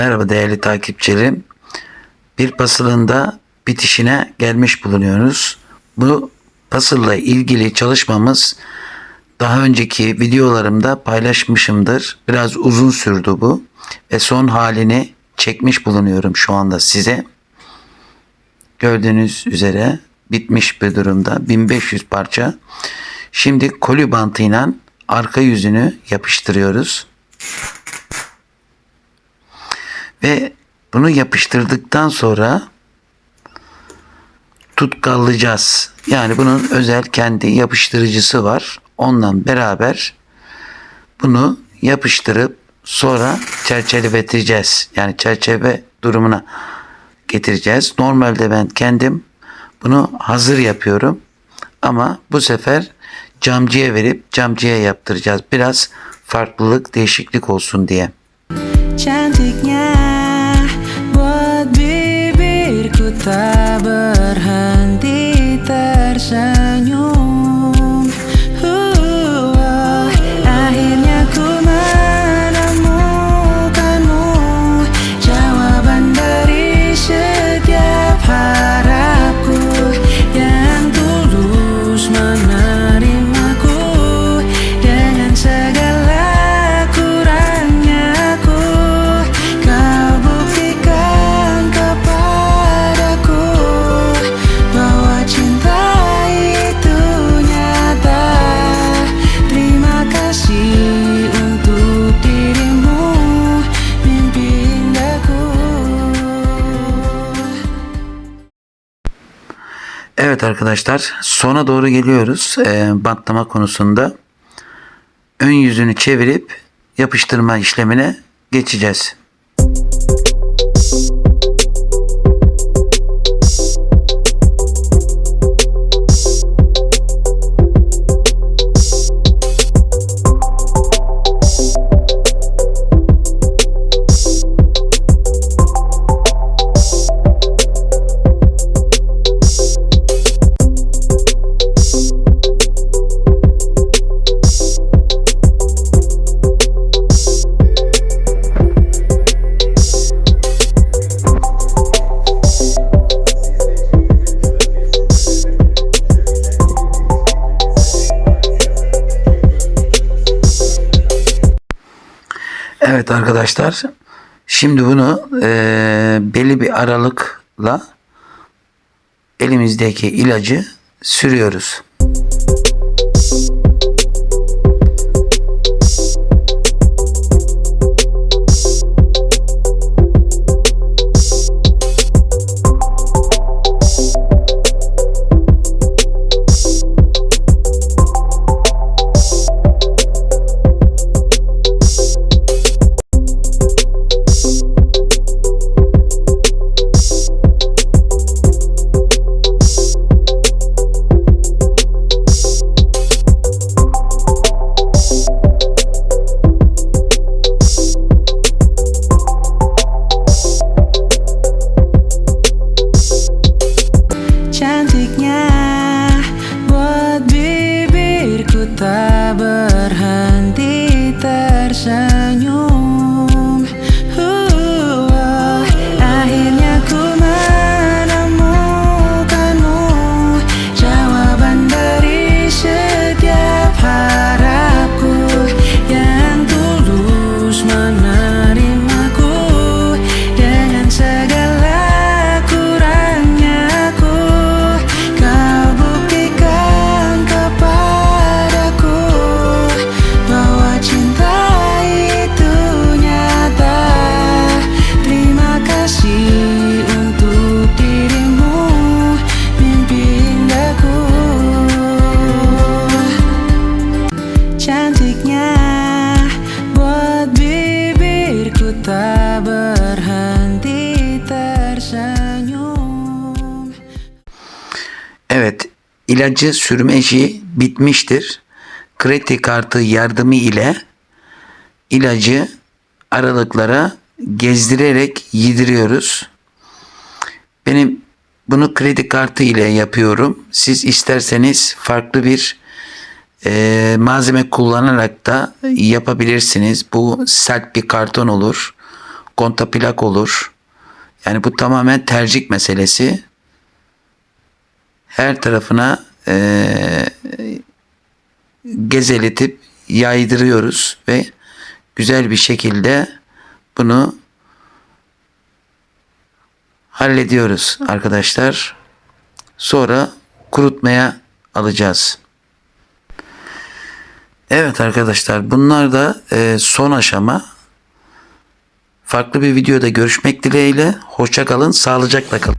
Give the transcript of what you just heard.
Merhaba değerli takipçilerim. Bir puzzle'ın da bitişine gelmiş bulunuyoruz. Bu puzzle'la ilgili çalışmamız daha önceki videolarımda paylaşmışımdır. Biraz uzun sürdü bu ve son halini çekmiş bulunuyorum şu anda size. Gördüğünüz üzere bitmiş bir durumda 1500 parça. Şimdi koli bantıyla arka yüzünü yapıştırıyoruz. Ve bunu yapıştırdıktan sonra tutkallayacağız. Yani bunun özel kendi yapıştırıcısı var. Onunla beraber bunu yapıştırıp sonra çerçeveleteceğiz. Yani çerçeve durumuna getireceğiz. Normalde ben kendim bunu hazır yapıyorum. Ama bu sefer camcıya verip camcıya yaptıracağız. Biraz farklılık, değişiklik olsun diye. Cantiknya. Buat bibirku tak berhenti tersenyum Evet arkadaşlar sona doğru geliyoruz Ee, bantlama konusunda. Ön yüzünü çevirip yapıştırma işlemine geçeceğiz. Evet arkadaşlar şimdi bunu eee, belli bir aralıkla elimizdeki ilacı sürüyoruz. Berhenti tersenyum ilacı sürme bitmiştir. Kredi kartı yardımı ile ilacı aralıklara gezdirerek yediriyoruz. Benim bunu kredi kartı ile yapıyorum. Siz isterseniz farklı bir e, malzeme kullanarak da yapabilirsiniz. Bu sert bir karton olur. kontaplak olur. Yani bu tamamen tercih meselesi. Her tarafına eee gezeletip yaydırıyoruz ve güzel bir şekilde bunu hallediyoruz arkadaşlar. Sonra kurutmaya alacağız. Evet arkadaşlar bunlar da e, son aşama. Farklı bir videoda görüşmek dileğiyle. Hoşça kalın, sağlıcakla kalın.